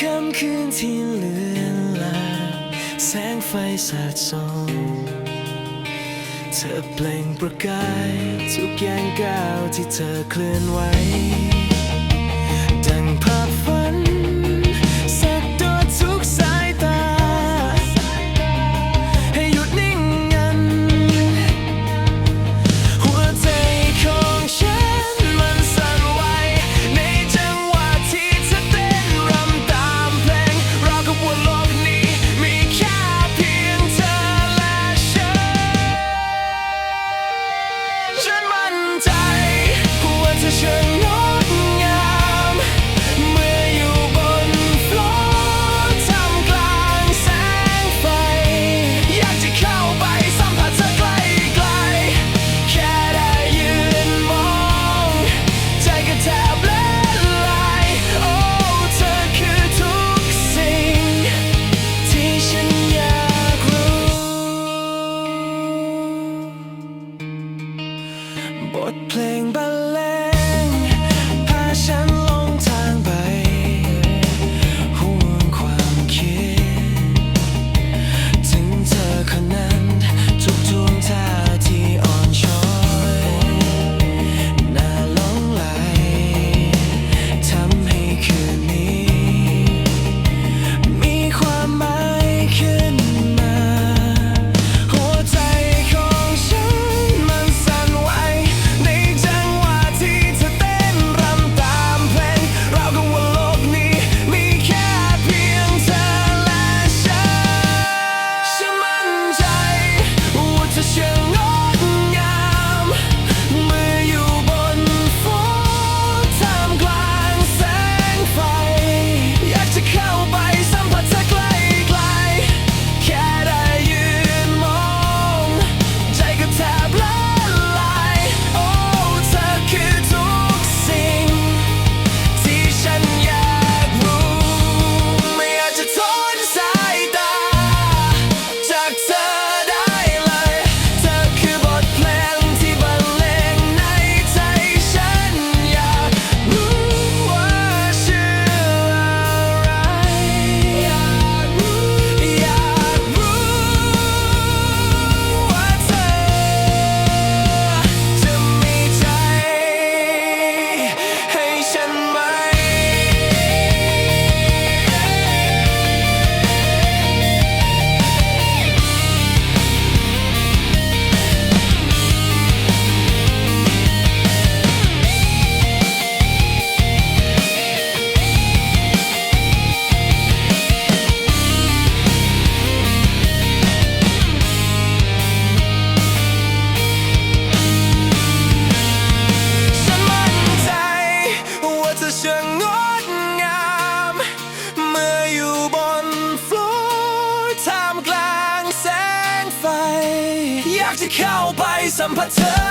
ค่ำคืนที่เลือนลางแสงไฟสาดส่องเธอเปล่งประกาย ทุกอย่างก้าวที่เธอเคลื่อนไหว Lord, playing ช่างงดงาม เมื่ออยู่บนฟลูท่ามกลางแสงไฟ อยากจะเข้าไปสัมผัสเธอ